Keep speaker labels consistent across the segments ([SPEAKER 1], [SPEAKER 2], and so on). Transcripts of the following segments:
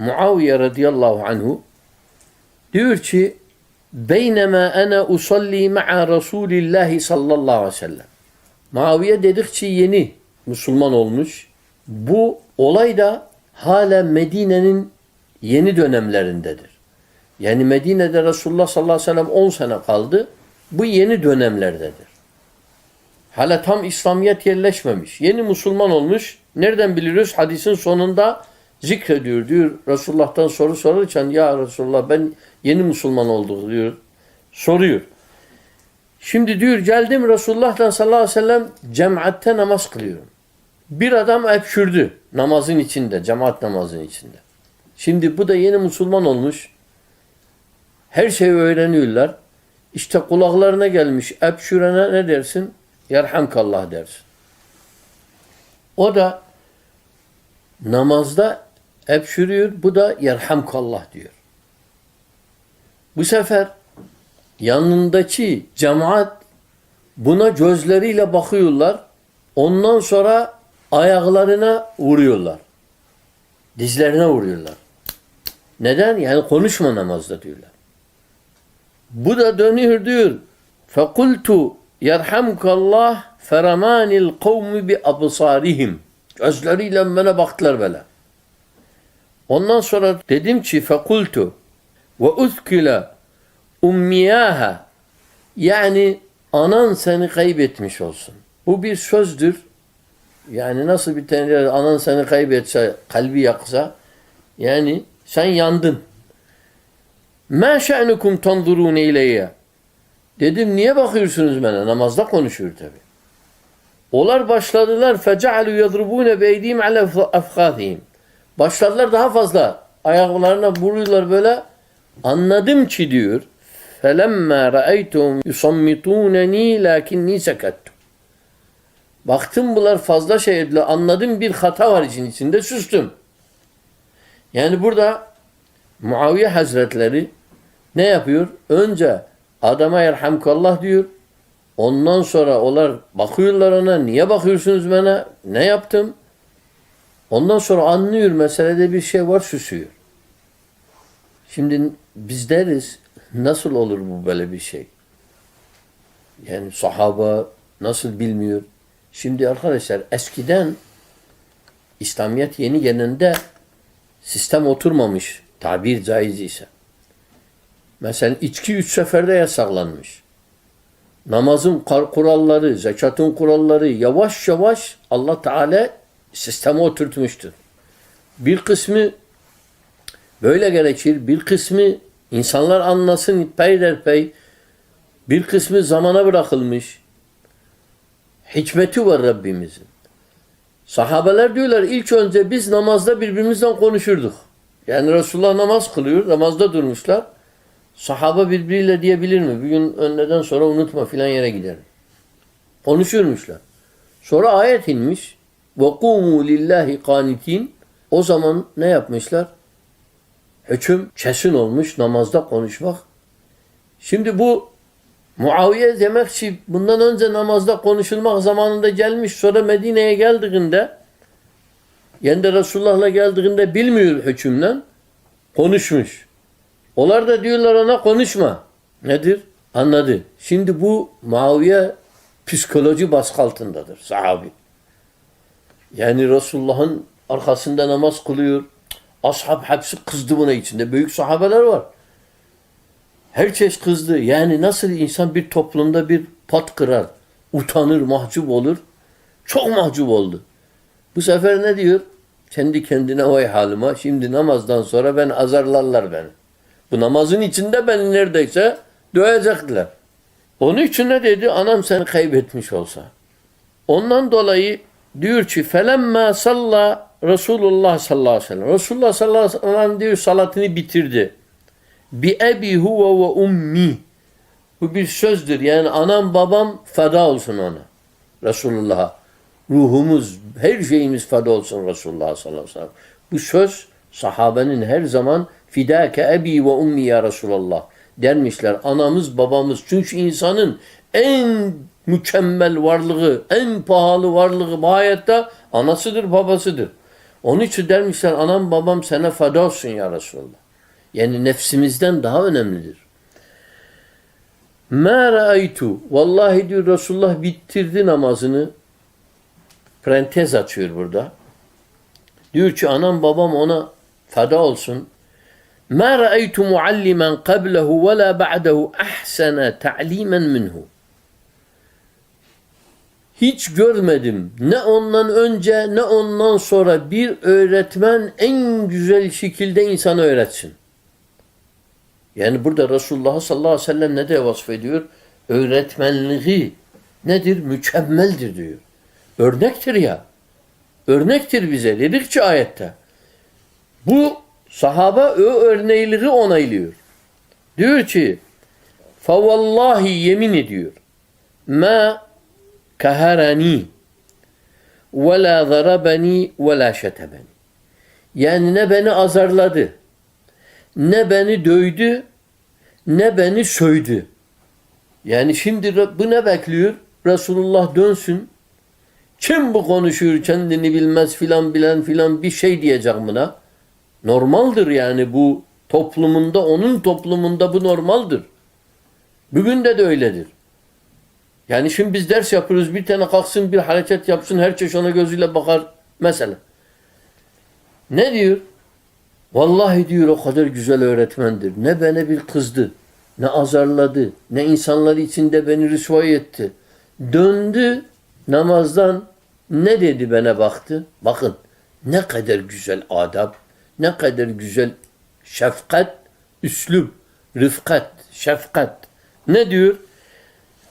[SPEAKER 1] Muaviye radıyallahu anhu diyor ki Beynema ana usalli ma'a Resulillahi sallallahu aleyhi ve sellem. Muaviye dedikçe yeni Müslüman olmuş. Bu olay da hala Medine'nin yeni dönemlerindedir. Yani Medine'de Resulullah sallallahu aleyhi ve sellem 10 sene kaldı. Bu yeni dönemlerdedir. Hala tam İslamiyet yerleşmemiş. Yeni Müslüman olmuş. Nereden biliyoruz? Hadisin sonunda zikrediyor diyor. Resulullah'tan soru sorarken ya Resulullah ben yeni Müslüman olduk diyor. Soruyor. Şimdi diyor geldim Resulullah'tan sallallahu aleyhi ve sellem cemaatte namaz kılıyorum. Bir adam öpşürdü namazın içinde, cemaat namazın içinde. Şimdi bu da yeni Müslüman olmuş. Her şeyi öğreniyorlar. İşte kulaklarına gelmiş. Öpşürene ne dersin? Yerhamkallah dersin. O da namazda öpşürüyor. Bu da yerhamkallah diyor. Bu sefer yanındaki cemaat buna gözleriyle bakıyorlar. Ondan sonra ayaklarına vuruyorlar. Dizlerine vuruyorlar. Neden? Yani konuşma namazda diyorlar. Bu da dönüyor diyor. Fekultu yerhamkallah feramanil kavmi bi absarihim. Gözleriyle bana baktılar böyle. Ondan sonra dedim ki fekultu ve uzkile ummiyaha yani anan seni kaybetmiş olsun. Bu bir sözdür. Yani nasıl bir tane anan seni kaybetse, kalbi yaksa yani sen yandın. Ma şe'nukum tanzurun ileyye. Dedim niye bakıyorsunuz bana? Namazda konuşuyor tabi. Olar başladılar fecealu yadrubune beydihim ala afkhadihim. Başladılar daha fazla ayaklarına vuruyorlar böyle. Anladım ki diyor. Felemma ra'aytum yusammituneni lakinni sekattu. Baktım bunlar fazla şey ediyor. Anladım bir hata var için içinde sustum. Yani burada Muaviye Hazretleri ne yapıyor? Önce adama yerhamkallah diyor. Ondan sonra onlar bakıyorlar ona. Niye bakıyorsunuz bana? Ne yaptım? Ondan sonra anlıyor meselede bir şey var susuyor. Şimdi biz deriz nasıl olur bu böyle bir şey? Yani sahaba nasıl bilmiyor? Şimdi arkadaşlar eskiden İslamiyet yeni gelende sistem oturmamış tabir caiz ise. Mesela içki üç seferde yasaklanmış. Namazın kuralları, zekatın kuralları yavaş yavaş Allah Teala sisteme oturtmuştur. Bir kısmı böyle gerekir, bir kısmı insanlar anlasın peyderpey, bir kısmı zamana bırakılmış. Hikmeti var Rabbimizin. Sahabeler diyorlar ilk önce biz namazda birbirimizden konuşurduk. Yani Resulullah namaz kılıyor, namazda durmuşlar. Sahaba birbiriyle diyebilir mi? Bir gün önceden sonra unutma filan yere giderim. Konuşurmuşlar. Sonra ayet inmiş. وَقُومُوا lillahi kanitin. O zaman ne yapmışlar? Hüküm kesin olmuş namazda konuşmak. Şimdi bu Muaviye demek ki bundan önce namazda konuşulmak zamanında gelmiş sonra Medine'ye geldiğinde yani de Resulullah'la geldiğinde bilmiyor hükümden konuşmuş. Onlar da diyorlar ona konuşma. Nedir? Anladı. Şimdi bu Muaviye psikoloji baskı altındadır sahabi. Yani Resulullah'ın arkasında namaz kılıyor. Ashab hepsi kızdı buna içinde. Büyük sahabeler var. Herkes kızdı. Yani nasıl insan bir toplumda bir pat kırar, utanır, mahcup olur. Çok mahcup oldu. Bu sefer ne diyor? Kendi kendine vay halıma. Şimdi namazdan sonra ben azarlarlar beni. Bu namazın içinde beni neredeyse dövecekler. Onun için ne dedi? Anam seni kaybetmiş olsa. Ondan dolayı diyor ki felemma salla Resulullah sallallahu aleyhi ve sellem. Resulullah sallallahu aleyhi ve sellem diyor salatını bitirdi. Bi ebi huve ve ummi. Bu bir sözdür. Yani anam babam feda olsun ona. Resulullah'a. Ruhumuz, her şeyimiz feda olsun Resulullah sallallahu aleyhi ve sellem. Bu söz sahabenin her zaman fidâke ebi ve ummi ya Resulallah dermişler. Anamız babamız. Çünkü insanın en mükemmel varlığı, en pahalı varlığı hayatta anasıdır, babasıdır. Onun için dermişler anam babam sana feda olsun ya Resulallah. Yani nefsimizden daha önemlidir. Ma ra'aytu. Vallahi diyor Resulullah bitirdi namazını. Parantez açıyor burada. Diyor ki anam babam ona feda olsun. Ma ra'aytu muallimen qablehu ve la ba'dehu ahsana ta'limen minhu Hiç görmedim. Ne ondan önce ne ondan sonra bir öğretmen en güzel şekilde insana öğretsin. Yani burada Resulullah sallallahu aleyhi ve sellem ne de vasfediyor? Öğretmenliği nedir? Mükemmeldir diyor. Örnektir ya. Örnektir bize dedikçe ayette. Bu sahaba o örneğiliği onaylıyor. Diyor ki فَوَاللّٰهِ yemin ediyor. Ma kaharani ve la zarabani ve la şetemeni. Yani ne beni azarladı, ne beni dövdü, ne beni söydü. Yani şimdi bu ne bekliyor? Resulullah dönsün. Kim bu konuşuyor kendini bilmez filan bilen filan bir şey diyecek buna. Normaldir yani bu toplumunda, onun toplumunda bu normaldir. Bugün de de öyledir. Yani şimdi biz ders yapıyoruz. Bir tane kalksın bir hareket yapsın. Herkes ona gözüyle bakar. Mesela. Ne diyor? Vallahi diyor o kadar güzel öğretmendir. Ne bana bir kızdı. Ne azarladı. Ne insanlar içinde beni rüsvay etti. Döndü namazdan ne dedi bana baktı. Bakın ne kadar güzel adab. Ne kadar güzel şefkat, üslub, rıfkat, şefkat. Ne diyor?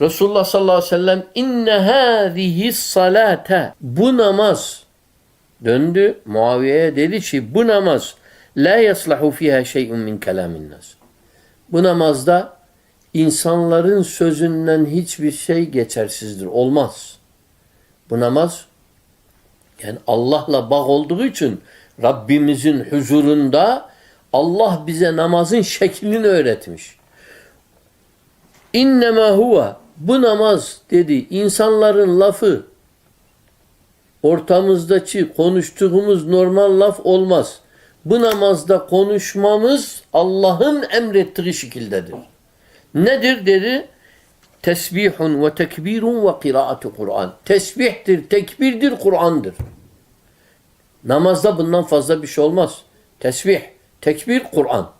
[SPEAKER 1] Resulullah sallallahu aleyhi ve sellem inne hâzihi salate bu namaz döndü Muaviye'ye dedi ki bu namaz la yaslahu fiha şey'un min kelamin nas. Bu namazda insanların sözünden hiçbir şey geçersizdir. Olmaz. Bu namaz yani Allah'la bağ olduğu için Rabbimizin huzurunda Allah bize namazın şeklini öğretmiş. İnnemâ huve bu namaz dedi insanların lafı ortamızdaki konuştuğumuz normal laf olmaz. Bu namazda konuşmamız Allah'ın emrettiği şekildedir. Nedir dedi? Tesbihun ve tekbirun ve kıraatu Kur'an. Tesbihtir, tekbirdir, Kur'an'dır. Namazda bundan fazla bir şey olmaz. Tesbih, tekbir, Kur'an.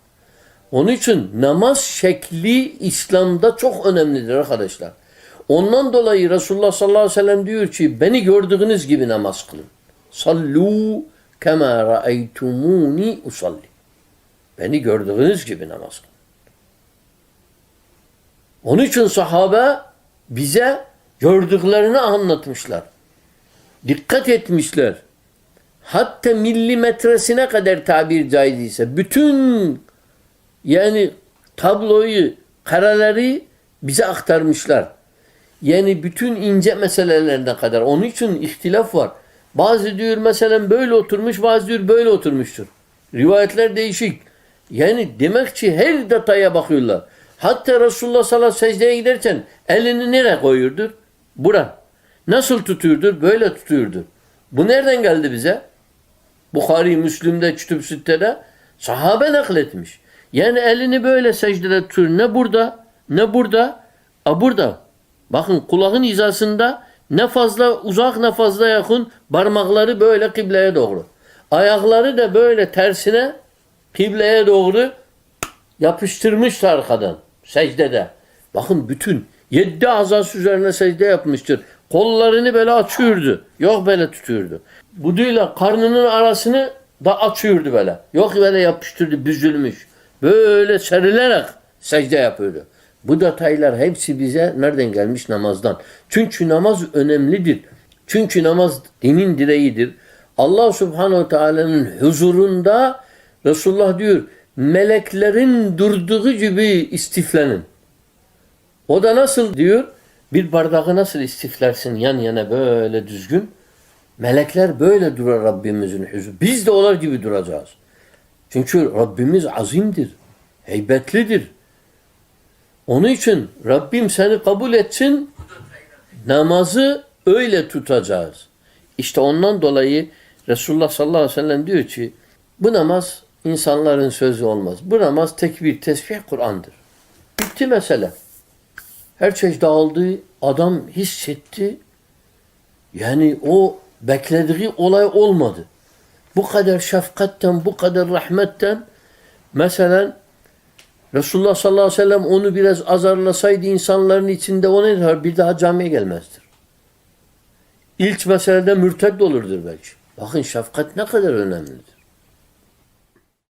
[SPEAKER 1] Onun için namaz şekli İslam'da çok önemlidir arkadaşlar. Ondan dolayı Resulullah sallallahu aleyhi ve sellem diyor ki beni gördüğünüz gibi namaz kılın. Sallu kema ra'eytumuni usalli. Beni gördüğünüz gibi namaz kılın. Onun için sahabe bize gördüklerini anlatmışlar. Dikkat etmişler. Hatta milimetresine kadar tabir caizse bütün yani tabloyu, kareleri bize aktarmışlar. Yani bütün ince meselelerine kadar. Onun için ihtilaf var. Bazı diyor mesela böyle oturmuş, bazı diyor böyle oturmuştur. Rivayetler değişik. Yani demek ki her detaya bakıyorlar. Hatta Resulullah sallallahu aleyhi ve secdeye giderken elini nereye koyuyordur? Bura. Nasıl tutuyordur? Böyle tutuyordur. Bu nereden geldi bize? Bukhari, Müslüm'de, Kütüb Sitte'de sahabe nakletmiş. Yani elini böyle secdede tutuyor. Ne burada, ne burada, a burada. Bakın kulağın hizasında ne fazla uzak ne fazla yakın parmakları böyle kıbleye doğru. Ayakları da böyle tersine kıbleye doğru yapıştırmış arkadan secdede. Bakın bütün yedi azası üzerine secde yapmıştır. Kollarını böyle açıyordu. Yok böyle tutuyordu. Buduyla karnının arasını da açıyordu böyle. Yok böyle yapıştırdı büzülmüş. Böyle serilerek secde yapıyordu. Bu detaylar hepsi bize nereden gelmiş? Namazdan. Çünkü namaz önemlidir. Çünkü namaz dinin direğidir. Allah subhanehu teala'nın huzurunda Resulullah diyor meleklerin durduğu gibi istiflenin. O da nasıl diyor? Bir bardağı nasıl istiflersin yan yana böyle düzgün? Melekler böyle durar Rabbimizin huzuru. Biz de onlar gibi duracağız. Çünkü Rabbimiz azimdir. Heybetlidir. Onun için Rabbim seni kabul etsin namazı öyle tutacağız. İşte ondan dolayı Resulullah sallallahu aleyhi ve sellem diyor ki bu namaz insanların sözü olmaz. Bu namaz tekbir, tesbih, Kur'an'dır. Bitti mesele. Her şey dağıldı. Adam hissetti. Yani o beklediği olay olmadı. Bu kadar şefkatten, bu kadar rahmetten mesela Resulullah sallallahu aleyhi ve sellem onu biraz azarlasaydı insanların içinde o ne der? Bir daha camiye gelmezdir. İlk meselede mürted olurdur belki. Bakın şefkat ne kadar önemlidir.